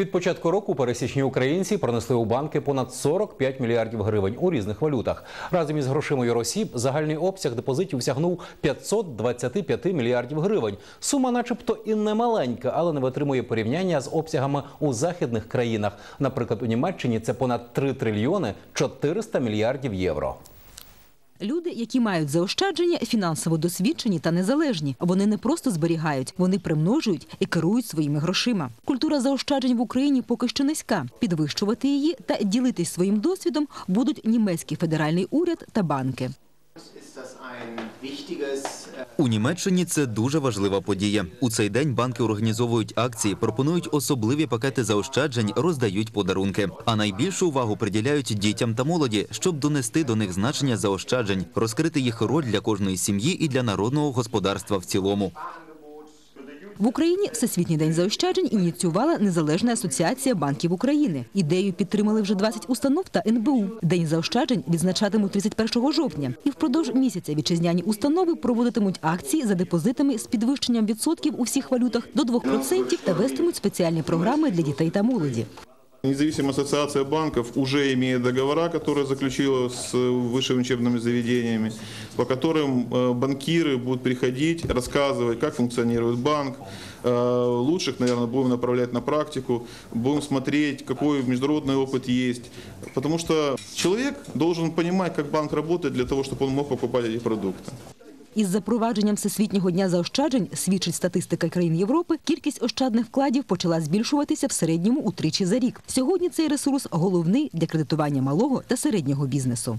Від початку року пересічні українці пронесли у банки понад 45 мільярдів гривень у різних валютах. Разом із грошима юросіб загальний обсяг депозитів сягнув 525 мільярдів гривень. Сума, начебто, і не маленька, але не витримує порівняння з обсягами у західних країнах. Наприклад, у Німеччині це понад 3 трильйони 400 мільярдів євро. Люди, які мають заощадження, фінансово досвідчені та незалежні. Вони не просто зберігають, вони примножують і керують своїми грошима. Культура заощаджень в Україні поки що низька. Підвищувати її та ділитись своїм досвідом будуть німецький федеральний уряд та банки. У Німеччині це дуже важлива подія. У цей день банки організовують акції, пропонують особливі пакети заощаджень, роздають подарунки. А найбільшу увагу приділяють дітям та молоді, щоб донести до них значення заощаджень, розкрити їх роль для кожної сім'ї і для народного господарства в цілому. В Україні Всесвітній день заощаджень ініціювала Незалежна асоціація банків України. Ідею підтримали вже 20 установ та НБУ. День заощаджень відзначатимуть 31 жовтня. І впродовж місяця вітчизняні установи проводитимуть акції за депозитами з підвищенням відсотків у всіх валютах до 2% та вестимуть спеціальні програми для дітей та молоді. Независимая ассоциация банков уже имеет договора, которые заключила с высшими учебными заведениями, по которым э, банкиры будут приходить, рассказывать, как функционирует банк. Э, Лучших, наверное, будем направлять на практику, будем смотреть, какой международный опыт есть. Потому что человек должен понимать, как банк работает для того, чтобы он мог покупать эти продукты. Із запровадженням Всесвітнього дня заощаджень, свідчить статистика країн Європи, кількість ощадних вкладів почала збільшуватися в середньому утричі за рік. Сьогодні цей ресурс головний для кредитування малого та середнього бізнесу.